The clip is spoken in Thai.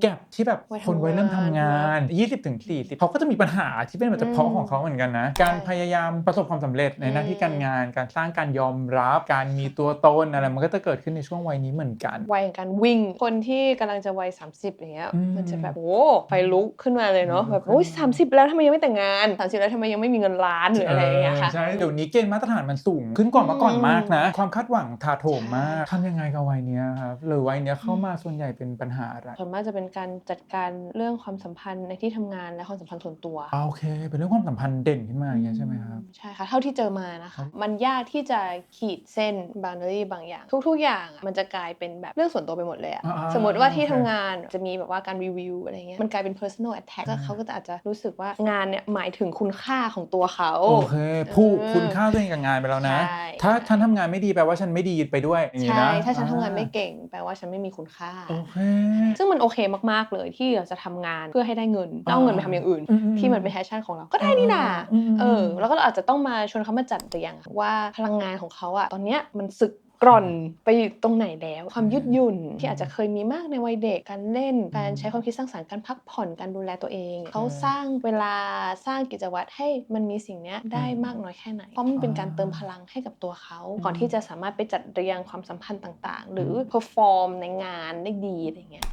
แก็บที่แบบวัยทำคนวัยเริ่มทำงาน20ถึง40เขาก็จะมีปัญหาที่เป็นแบบเฉพาะอืมของเขาเหมือนกันนะ การพยายามประสบความสำเร็จในหน้าที่อืมการงาน การสร้างการยอมรับ การมีตัวตนอะไรมันก็จะเกิดขึ้นในช่วงวัยนี้เหมือนกัน วัยแห่งการวิ่ง คนที่กำลังจะวัย 30อย่างเงี้ย อืม มันจะแบบโอ้ไฟลุกขึ้นมาเลยเนาะอืมแบบโอ้ยสามสิบแล้วทำไมยังไม่แต่งงาน 30 แล้วทำไมยังไม่มีเงินล้านหรืออะไรอย่างเงี้ยค่ะ ใช่เดี๋ยวนี้เกณฑ์มาตรฐานมันสูง ขึ้นกว่าเมื่อก่อนอืมมากนะ ความคาดหวังถาโถมมากใช่ทำยังไงกับวัยเนี้ยครับหรือวัยเนี้ยเข้ามาส่วนใหญ่เป็นปัญหาอะไร ส่วนมากจะเป็นการจัดการเรื่องความสัมพันธ์ในที่ทำงานและความสัมพันธ์ส่วนตัวอ่าโอเค เป็นเรื่องความสัมพันธ์เด่นขึ้นมาอย่างเงี้ยใช่ไหมครับใช่ค่ะเท่าที่เจอมานะครัคะบมันยากที่จะขีดเส้น boundary บางอย่าง ทุก ๆ อย่างอะมันจะกลายเป็นแบบเรื่องส่วนตัวไปหมดเลยอะอ่าๆสมมติว่าที่โอเคทำงานจะมีแบบว่าการรีวิวอะไรเงี้ยมันกลายเป็น personal attack ก็อ่าเขาก็จะอาจจะรู้สึกว่างานเนี่ยหมายถึงคุณค่าของตัวเขาโอเคผูกเออคุณค่าตัวเองกับงานไปแล้วนะใช่ถ้าฉันทำงานไม่ดีแปลว่าฉันไม่ดีไปด้วยอย่างงี้ใช่นะถ้าฉันทำงานไม่เก่ง แปลว่าฉันไม่มีคุณค่าโอเคซึ่งมันโอเคมากๆเลยที่เราจะทำงานเพื่อให้ได้เงินแล้วเอาเงินไปทำอย่างอื่นอืมที่มันเป็นแพชชั่นของเราก็ได้นี่นาอืมเออแล้วก็เราอาจจะต้องมาชวนเขามาจัดเรียงว่าพลังงานของเขาอะตอนเนี้ยมันสึกกร่อนไปตรงไหนแล้ว ความยืดหยุ่นที่อาจจะเคยมีมากในวัยเด็กการเล่นการใช้ความคิดสร้างสรรค์การพักผ่อนการดูแลตัวเอง เขาสร้างเวลาสร้างกิจวัตรให้มันมีสิ่งเนี้ยได้มากน้อยแค่ไหนเพราะมันเป็นการเติมพลังให้กับตัวเขา ก่อนที่จะสามารถไปจัดเรียงความสัมพันธ์ต่าง ๆ หรือเพอร์ฟอร์มในงานได้ดีอะไรเงี้ย